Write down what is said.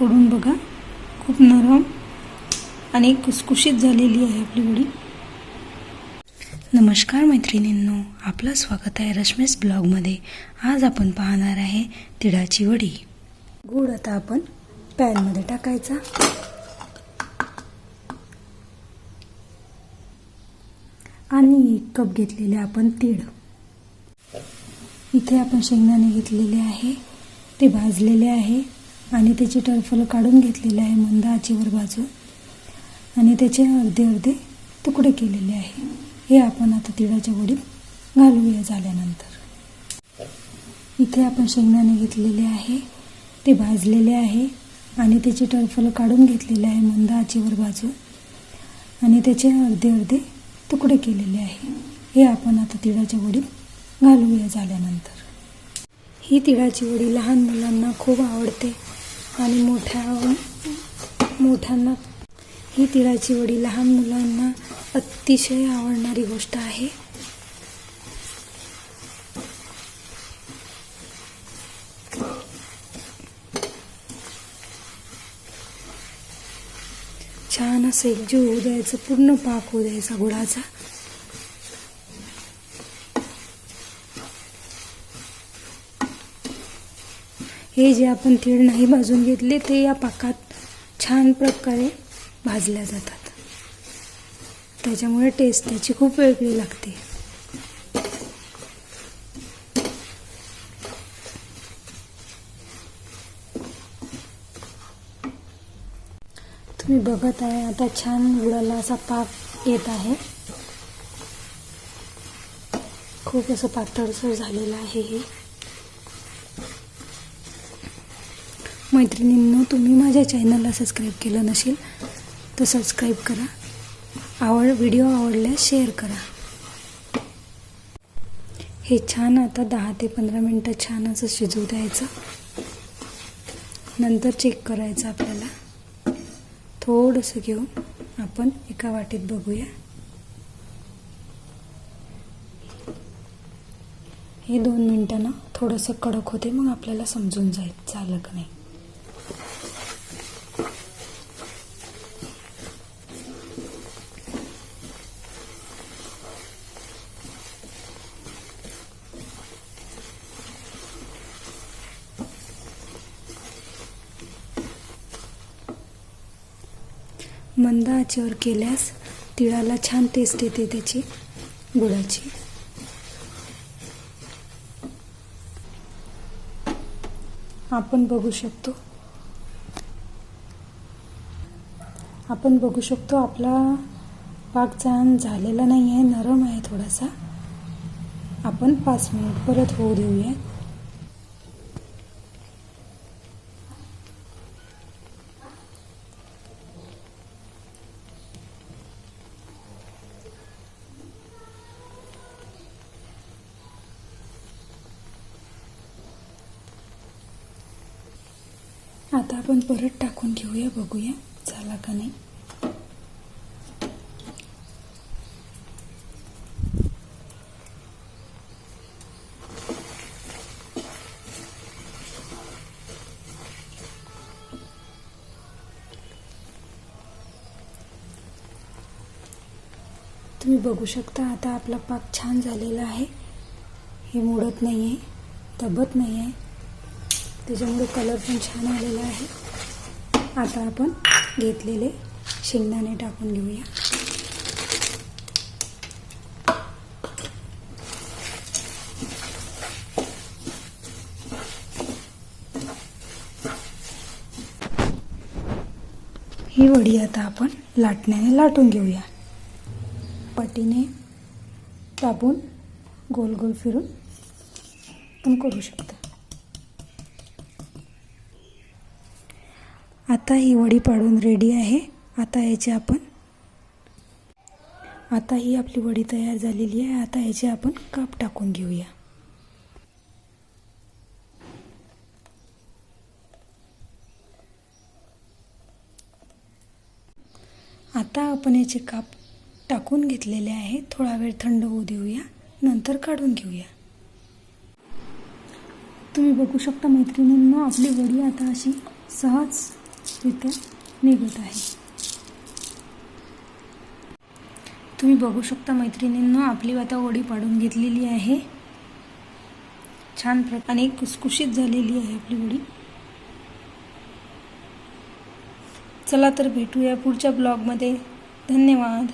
तोडून बघा. खूप नरम आणि कुसकुशीत झालेली आहे आपली वडी. नमस्कार मैत्रिणींनो आपलं स्वागत आहे रश्मेस ब्लॉगमध्ये. आज आपण पाहणार आहे तिळाची वडी. गूळ आता आपण पॅनमध्ये टाकायचा. आणि एक कप घेतलेले आपण तीळ. इथे आपण शेंगदाणे घेतलेले आहे. ते भाजलेले आहे. आणि त्याची टरफलं काढून घेतलेले आहे मंद आचेवर बाजू आणि त्याचे अर्धे अर्धे तुकडे केलेले आहे. हे आपण आता तिळाच्या वडीत घालूया झाल्यानंतर. इथे आपण शेंगदाणे घेतलेले आहे. ते भाजलेले आहे. आणि त्याची टरफलं काढून घेतलेले आहे मंद आचेवर बाजू आणि त्याचे अर्धे अर्धे तुकडे केलेले आहे. हे आपण आता तिळाच्या वडीत घालूया झाल्यानंतर. ही तिळाची वडी लहान मुलांना खूप आवडते. आणि मोठ्या मोठ्यांना ही तिळाची वडी लहान मुलांना अतिशय आवडणारी गोष्ट आहे. छान असं एकजीव होऊ द्यायचं पूर्ण पाक होऊ द्यायचा गुळाचा. हे जे आपण तीळ नाही भाजून घेतले ते या पाकात छान प्रकारे भाजल्या जातात. त्याच्यामुळे टेस्ट त्याची खूप वेगळी लागते. तुम्ही बघत आहे आता छान गुळाला असा पाक येत आहे. खूप असं पातळसर झालेलं आहे हे. मैत्रिणींनो तुम्ही माझ्या चॅनलला सबस्क्राईब केलं नसेल तर सबस्क्राईब करा. आवड व्हिडिओ आवडल्यास शेअर करा. हे छान आता दहा ते पंधरा मिनटं छान असं शिजवू द्यायचं. नंतर चेक करायचं आपल्याला. थोडंसं घेऊन आपण एका वाटीत बघूया. हे दोन मिनटानं थोडंसं कडक होते मग आपल्याला समजून जाईल झालं का नाही. मंद आचेवर केल्यास तिळाला छान टेस्ट येते त्याची गुळाची. आपण बघू शकतो. आपण बघू शकतो आपला पाक छान झालेला नाही आहे नरम आहे थोडासा. आपण पाच मिनिट परत होऊ देऊया. आता आपण परत टाकून घेऊया बघूया झाला का नाही. तुम्ही बघू शकता आता आपला पाक छान झालेला आहे. हे मोडत नाही आहे दबत नाही आहे त्याच्यामुळे कलर पण छान आलेला आहे. आता आपण घेतलेले शेंगदाणे टाकून घेऊया. ही वडी आता आपण लाटण्याने लाटून घेऊया. पटीने दाबून गोल गोल फिरून पण करू शकतो. आता ही वडी पाडून रेडी आहे. आता याचे आपण आता ही आपली वडी तयार झालेली आहे. आता याचे आपण काप टाकून घेऊया. आता आपण याचे काप टाकून घेतलेले आहे. थोडा वेळ थंड होऊ देऊया. नंतर काढून घेऊया. तुम्ही बघू शकता मैत्रिणींना आपली वडी आता अशी सहज रित्या निघत आहे. तुम्ही बघू शकता मैत्रिणींनो आपली आता ओढी पाडून घेतलेली आहे. छान प्रकारे आणि कुसकुशीत झालेली आहे आपली ओढी. चला तर भेटूया पुढच्या ब्लॉगमध्ये. धन्यवाद.